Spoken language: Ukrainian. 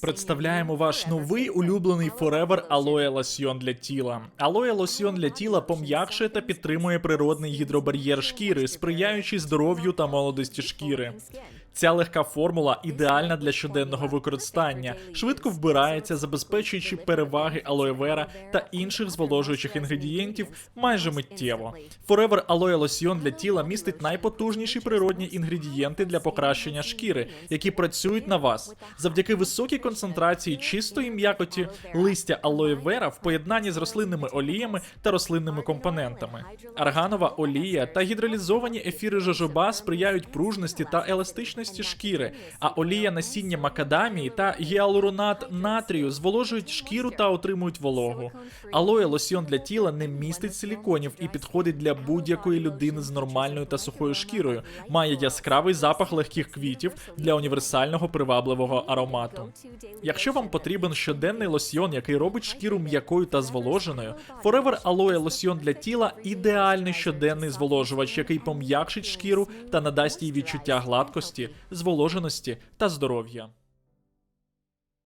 Представляємо ваш новий улюблений Forever Aloe лосьйон для тіла. Aloe лосьйон для тіла пом'якшує та підтримує природний гідробар'єр шкіри, сприяючи здоров'ю та молодості шкіри. Ця легка формула ідеальна для щоденного використання, швидко вбирається, забезпечуючи переваги алоевера та інших зволожуючих інгредієнтів майже миттєво. Forever Aloe лосьйон для тіла містить найпотужніші природні інгредієнти для покращення шкіри, які працюють на вас. Завдяки високій концентрації чистої м'якоті листя алоевера в поєднанні з рослинними оліями та рослинними компонентами. Арганова олія та гідролізовані ефіри жожоба сприяють пружності та еластичності шкіри, а олія насіння макадамії та гіалуронат натрію зволожують шкіру та отримують вологу. Алоє лосьйон для тіла не містить силіконів і підходить для будь-якої людини з нормальною та сухою шкірою. Має яскравий запах легких квітів для універсального привабливого аромату. Якщо вам потрібен щоденний лосьйон, який робить шкіру м'якою та зволоженою, Forever Aloe лосьйон для тіла ідеальний щоденний зволожувач, який пом'якшить шкіру та надасть їй відчуття гладкості, зволоженості та здоров'я.